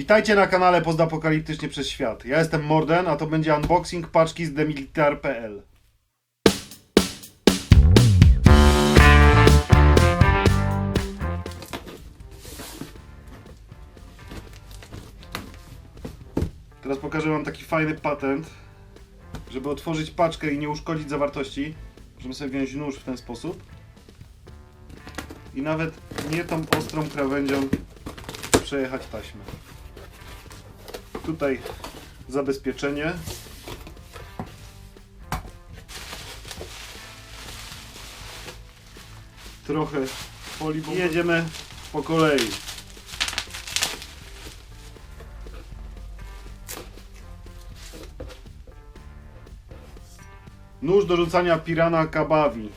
Witajcie na kanale Postapokaliptycznie przez Świat. Ja jestem Morden, a to będzie unboxing paczki z demilitar.pl. Teraz pokażę wam taki fajny patent, żeby otworzyć paczkę i nie uszkodzić zawartości. Możemy sobie wziąć nóż w ten sposób. I nawet nie tą ostrą krawędzią przejechać taśmę. Tutaj zabezpieczenie. Trochę folii. I jedziemy po kolei. Nóż do rzucania pirana kabawi.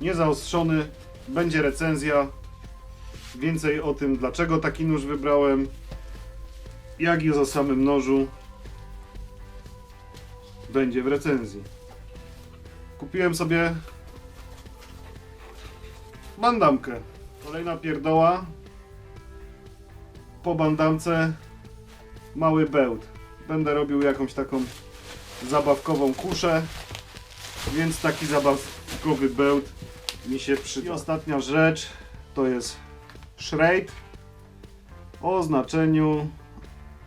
Niezaostrzony. Będzie recenzja. Więcej o tym, dlaczego taki nóż wybrałem, jak jest o samym nożu, będzie w recenzji. Kupiłem sobie bandamkę. Kolejna pierdoła. Po bandamce mały bełt. Będę robił jakąś taką zabawkową kuszę, więc taki zabawkowy bełt mi się przyda. I ostatnia rzecz to jest Schreit o oznaczeniu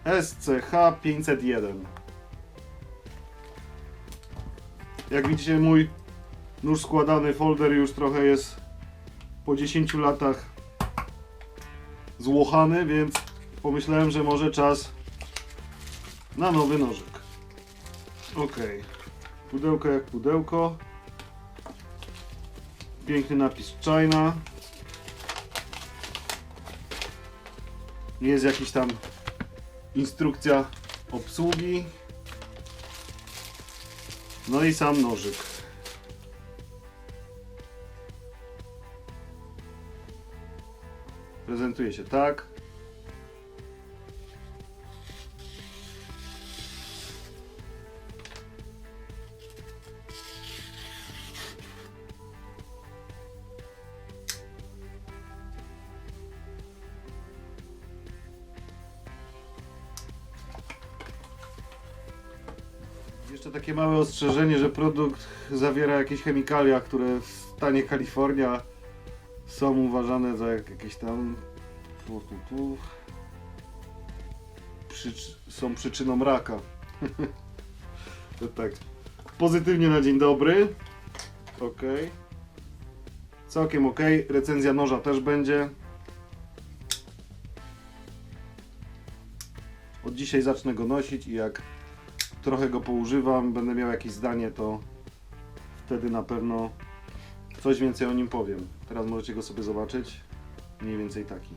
SCH-501. Jak widzicie mój nóż składany folder już trochę jest po 10 latach złochany, więc pomyślałem, że może czas na nowy nożyk. Ok. Pudełko jak pudełko. Piękny napis China. Jest jakiś tam instrukcja obsługi. No i sam nożyk. Prezentuje się tak. Jeszcze takie małe ostrzeżenie, że produkt zawiera jakieś chemikalia, które w stanie Kalifornia są uważane za jak- jakieś tam tu, tu, tu, są przyczyną raka. to tak. Pozytywnie na dzień dobry. Ok. Całkiem ok. Recenzja noża też będzie. Od dzisiaj zacznę go nosić i jak trochę go poużywam, będę miał jakieś zdanie, to wtedy na pewno coś więcej o nim powiem. Teraz możecie go sobie zobaczyć. Mniej więcej taki.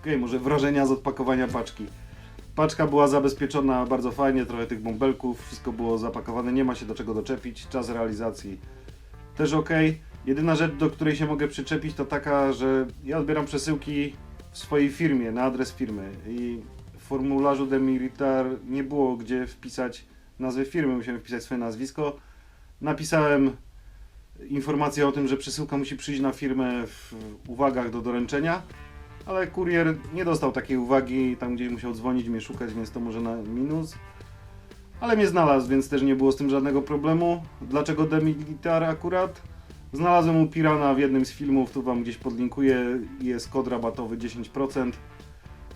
Ok, może wrażenia z odpakowania paczki. Paczka była zabezpieczona bardzo fajnie, trochę tych bąbelków, wszystko było zapakowane, nie ma się do czego doczepić. Czas realizacji też ok. Jedyna rzecz, do której się mogę przyczepić, to taka, że ja odbieram przesyłki w swojej firmie, na adres firmy i w formularzu Demilitar nie było gdzie wpisać nazwy firmy, musiałem wpisać swoje nazwisko. Napisałem informację o tym, że przesyłka musi przyjść na firmę w uwagach do doręczenia, ale kurier nie dostał takiej uwagi, tam gdzie musiał dzwonić, mnie szukać, więc to może na minus. Ale mnie znalazł, więc też nie było z tym żadnego problemu. Dlaczego Demilitar akurat? Znalazłem u Pirana w jednym z filmów, tu Wam gdzieś podlinkuję, jest kod rabatowy 10%.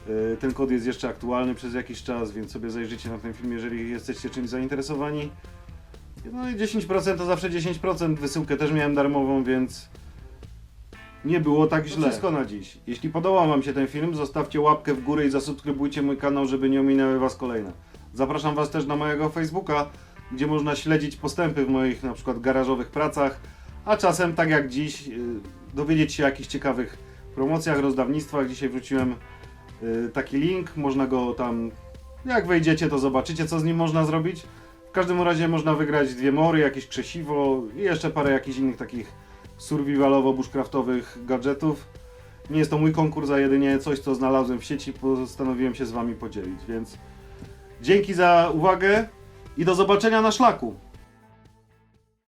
Yy, Ten kod jest jeszcze aktualny przez jakiś czas, więc sobie zajrzyjcie na ten film, jeżeli jesteście czymś zainteresowani. No i 10% to zawsze 10%. Wysyłkę też miałem darmową, więc nie było tak źle. To wszystko na dziś. Jeśli podobał Wam się ten film, zostawcie łapkę w górę i zasubskrybujcie mój kanał, żeby nie ominęły Was kolejne. Zapraszam Was też na mojego Facebooka, gdzie można śledzić postępy w moich na przykład garażowych pracach, a czasem, tak jak dziś, yy, dowiedzieć się o jakichś ciekawych promocjach, rozdawnictwach. Dzisiaj wrzuciłem taki link, można go tam, jak wejdziecie to zobaczycie co z nim można zrobić. W każdym razie można wygrać dwie mory, jakieś krzesiwo i jeszcze parę jakichś innych takich survivalowo-bushcraftowych gadżetów. Nie jest to mój konkurs, a jedynie coś co znalazłem w sieci, postanowiłem się z Wami podzielić, więc dzięki za uwagę i do zobaczenia na szlaku.